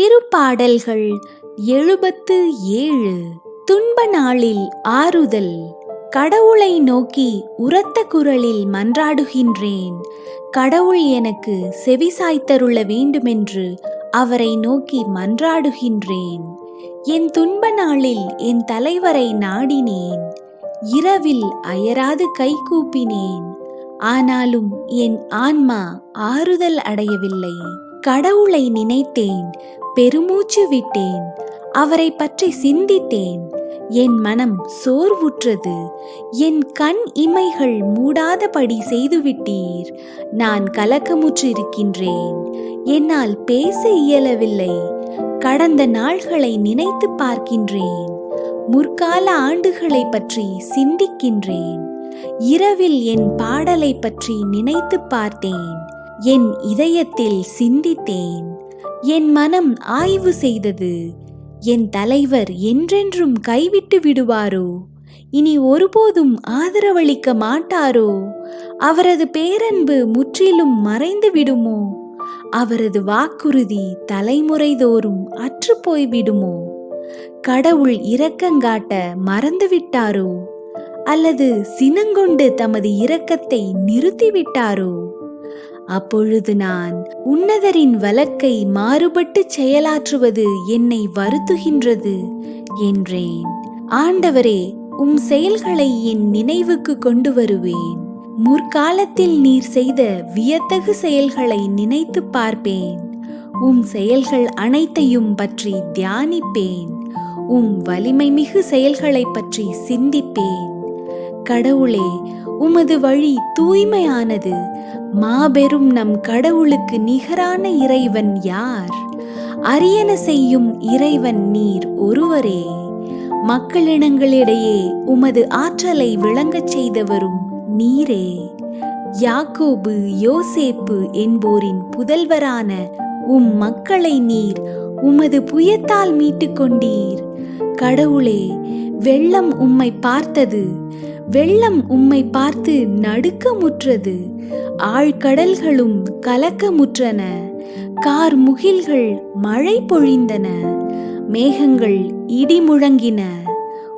திருப்பாடல்கள் எழுபத்து ஏழு. துன்ப நாளில் ஆறுதல். கடவுளை நோக்கி உரத்த குரலில் மன்றாடுகின்றேன். கடவுள் எனக்கு செவிசாய்த்தருள வேண்டுமென்று அவரை நோக்கி மன்றாடுகின்றேன். என் துன்ப நாளில் என் தலைவரை நாடினேன். இரவில் அயராது கைகூப்பினேன் ஆனாலும் என் ஆன்மா ஆறுதல் அடையவில்லை. கடவுளை நினைத்தேன். பெருமூச்சு விட்டேன். அவரை பற்றி சிந்தித்தேன். என் மனம் சோர்வுற்றது. என் கண் இமைகள் மூடாதபடி செய்துவிட்டீர். நான் கலக்கமுற்றிருக்கின்றேன். என்னால் பேச இயலவில்லை. கடந்த நாள்களை நினைத்து பார்க்கின்றேன். முற்கால ஆண்டுகளை பற்றி சிந்திக்கின்றேன். இரவில் என் பாடலை பற்றி நினைத்து பார்த்தேன். என் இதயத்தில் சிந்தித்தேன். என் மனம் ஆய்வு செய்தது. என் தலைவர் என்றென்றும் கைவிட்டு விடுவாரோ? இனி ஒருபோதும் ஆதரவளிக்க மாட்டாரோ? அவரது பேரன்பு முற்றிலும் மறைந்து விடுமோ? அவரது வாக்குறுதி தலைமுறைதோறும் அற்று போய்விடுமோ கடவுள் இரக்கங்காட்ட மறந்துவிட்டாரோ அல்லது சினங்கொண்டு தமது இரக்கத்தை நிறுத்திவிட்டாரோ அப்பொழுது நான் உன்னதரின் வழக்கை மாறுபட்டு செயலாற்றுவது என்னை வருத்துகின்றது என்றேன். ஆண்டவரே உம் செயல்களை என் நினைவுக்கு கொண்டு வருவேன் முற்காலத்தில் நீர் செய்த வியத்தகு செயல்களை நினைத்து பார்ப்பேன். உம் செயல்கள் அனைத்தையும் பற்றி தியானிப்பேன். உம் வலிமை மிகு செயல்களை பற்றி சிந்திப்பேன். கடவுளே உமது வழி தூய்மையானது. மாபெரும் நம் கடவுளுக்கு நிகரான இறைவன் யார்? அரியன செய்யும் இறைவன் நீர் ஒருவரே. மக்களினங்களிடையே உமது ஆற்றலை விளங்கச் செய்தவரும் நீரே. யாக்கோபு யோசேப்பு என்போரின் புதல்வரான உம் மக்களை நீர் உமது புயத்தால் மீட்டுக் கொண்டீர். கடவுளே வெள்ளம் உம்மை பார்த்தது. வெள்ளம் உம்மை பார்த்து நடுக்கமுற்றது. ஆழ்கடல்களும் கலக்கமுற்றன. கார் முகில்கள் மழை பொழிந்தன. மேகங்கள் இடி முழங்கின.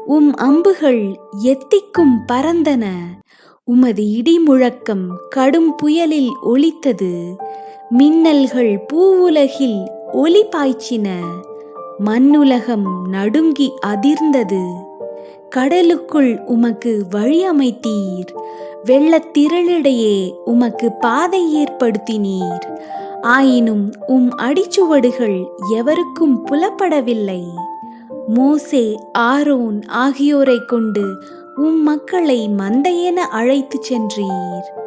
உம் அம்புகள் எத்திக்கும் பறந்தன. உமது இடி முழக்கம் கடும் புயலில் ஒலித்தது. மின்னல்கள் பூவுலகில் ஒளி பாய்ச்சின. மண்ணுலகம் நடுங்கி அதிர்ந்தது. கடலுக்குள் உமக்கு வழி அமைத்தீர் வெள்ளத்திரளிடையே உமக்கு பாதை ஏற்படுத்தினீர். ஆயினும் உம் அடிச்சுவடுகள் எவருக்கும் புலப்படவில்லை. மோசே ஆரோன் ஆகியோரை கொண்டு உம் மக்களை மந்தையென அழைத்துச் சென்றீர்.